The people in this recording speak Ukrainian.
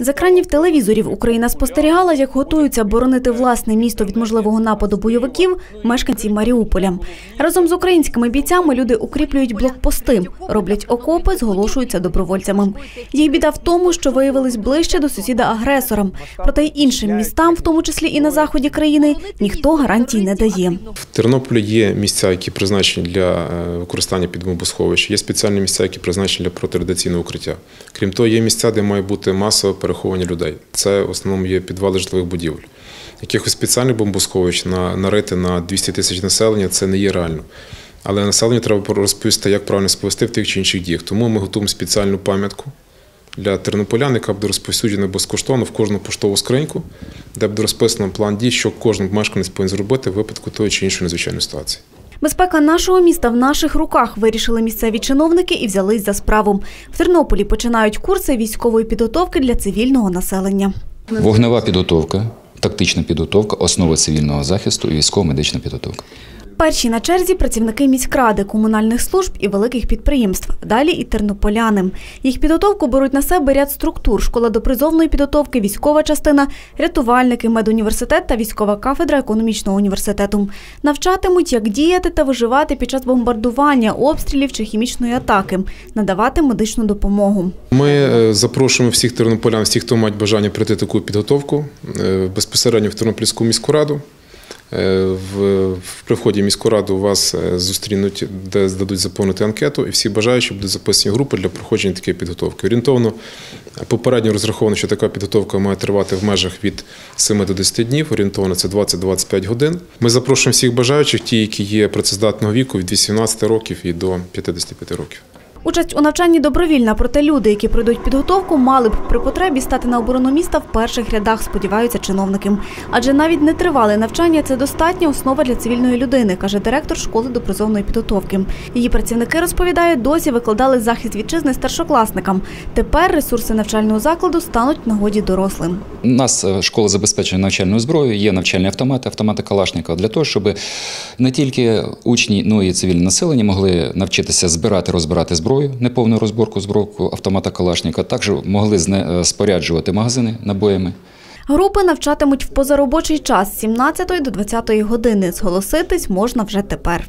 З екранів телевізорів Україна спостерігала, як готуються боронити власне місто від можливого нападу бойовиків мешканці Маріуполя. Разом з українськими бійцями люди укріплюють блокпости, роблять окопи, зголошуються добровольцями. Їх біда в тому, що виявились ближче до сусіда-агресора. Проте й іншим містам, в тому числі і на заході країни, ніхто гарантій не дає. В Тернополі є місця, які призначені для е, використання під бомбосховищ. Є спеціальні місця, які призначені для протирадіаційного укриття. Крім того, є місця, де має бути масове переховування людей. Це в основному є підвали житлових будівель. Якихось спеціальних бомбосховищ на нарити на 200 тисяч населення це не є реально. Але населенню треба розповісти, як правильно сповести в тих чи інших діях. Тому ми готуємо спеціальну пам'ятку для тернополян, яка буде розповсюджена безкоштовно в кожну поштову скриньку, де буде розписано план дій, що кожен мешканець повинен зробити в випадку тої чи іншої надзвичайної ситуації. Безпека нашого міста в наших руках вирішили місцеві чиновники і взялись за справу. В Тернополі починають курси військової підготовки для цивільного населення. Вогнева підготовка, тактична підготовка, основи цивільного захисту і військово-медична підготовка. Перші на черзі працівники міськради, комунальних служб і великих підприємств. Далі і тернополяни. Їх підготовку беруть на себе ряд структур: школа допризовної підготовки, військова частина, рятувальники, медуніверситет та військова кафедра економічного університету. Навчатимуть, як діяти та виживати під час бомбардування, обстрілів чи хімічної атаки, надавати медичну допомогу. Ми е, запрошуємо всіх тернополян, всіх, хто мають бажання пройти таку підготовку е, безпосередньо в Тернопільську міську раду. Е, В, при вході міську раду вас е, зустрінуть, де здадуть заповнити анкету, і всі бажаючі будуть записані групи для проходження такої підготовки. Орієнтовно попередньо розраховано, що така підготовка має тривати в межах від 7 до 10 днів. Орієнтовно це 20-25 годин. Ми запрошуємо всіх бажаючих, ті, які є працездатного віку від 18 років і до 55 років. Участь у навчанні добровільна, проте люди, які пройдуть підготовку, мали б при потребі стати на оборону міста в перших рядах, сподіваються чиновники. Адже навіть нетривале навчання це достатня основа для цивільної людини, каже директор школи допризовної підготовки. Її працівники розповідають, досі викладали захист вітчизни старшокласникам. Тепер ресурси навчального закладу стануть нагоді дорослим. У нас е, школа забезпечена навчальною зброєю, є навчальні автомати, автомати Калашникова для того, щоб не тільки учні, ну і цивільне населення могли навчитися збирати, розбирати зброю, неповну розборку зброю автомата Калашника, також могли е, споряджувати магазини набоями. Групи навчатимуть в позаробочий час з 17 до 20 години. Зголоситись можна вже тепер.